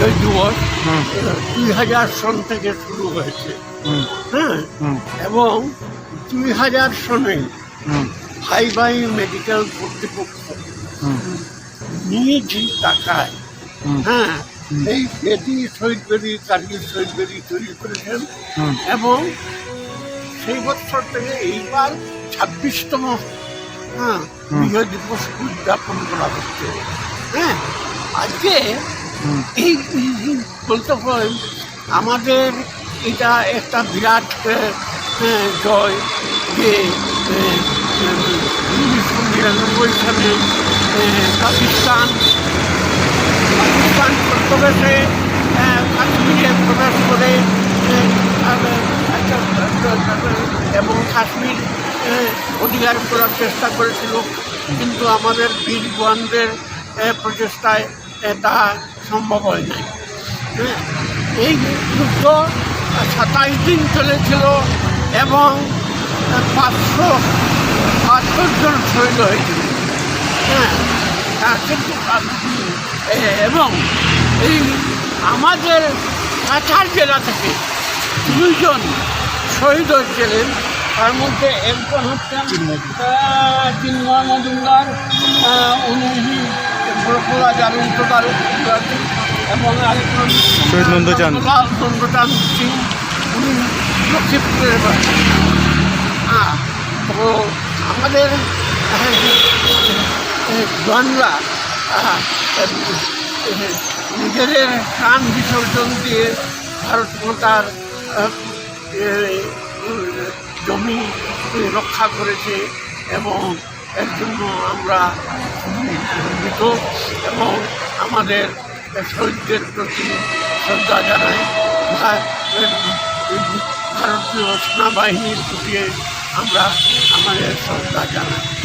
বিজয় দিবস দুই হাজার সন থেকে শুরু হয়েছে। হ্যাঁ? এবং দুই হাজার সনে ভাই মেডিকেল কর্তৃপক্ষ হুম। নিজ টাকায় হ্যাঁ এই বেদি শহীদ বেদি কার্গিল শহীদ বেদি তৈরি করেছেন এবং সেই বছর থেকে এইবার ছাব্বিশতম হ্যাঁ। বিজয় দিবস উদযাপন করা হচ্ছে। হ্যাঁ আজকে এই এই বলতে হয়, আমাদের এটা একটা বিরাট জয় যে উনিশশো নিরানব্বই সালে পাকিস্তান পাকিস্তান প্রবেশে কাশ্মীরে প্রবেশ করে এবং কাশ্মীর অধিকার করার চেষ্টা করেছিল। কিন্তু আমাদের বীর জওয়ানদের প্রচেষ্টায় তা সম্ভব হয় নাই হ্যাঁ, এই যুদ্ধ সাতাইশ দিন চলেছিল এবং পাঁচশো বাহাত্তর জন শহীদ হয়েছিল হ্যাঁ হ্যাঁ, এবং এই আমাদের কাছাড় জেলা থেকে দুইজন শহীদ হয়েছিলেন। তার মধ্যে একজন হচ্ছেন চিন্ময় মজুমদার আহ, এবং শহীদ নন্দচাঁদ। লাল সিং উনি লক্ষ্মীপুরের হ্যাঁ তো আমাদের জনরা নিজেদের প্রাণ বিসর্জন দিয়ে ভারত মাতার জমি রক্ষা করেছে এবং এর জন্য আমরা গর্বিত এবং আমাদের শহীদদের প্রতি শ্রদ্ধা জানাই। ভারতীয় সেনাবাহিনীর প্রতি আমরা আমাদের শ্রদ্ধা জানাই।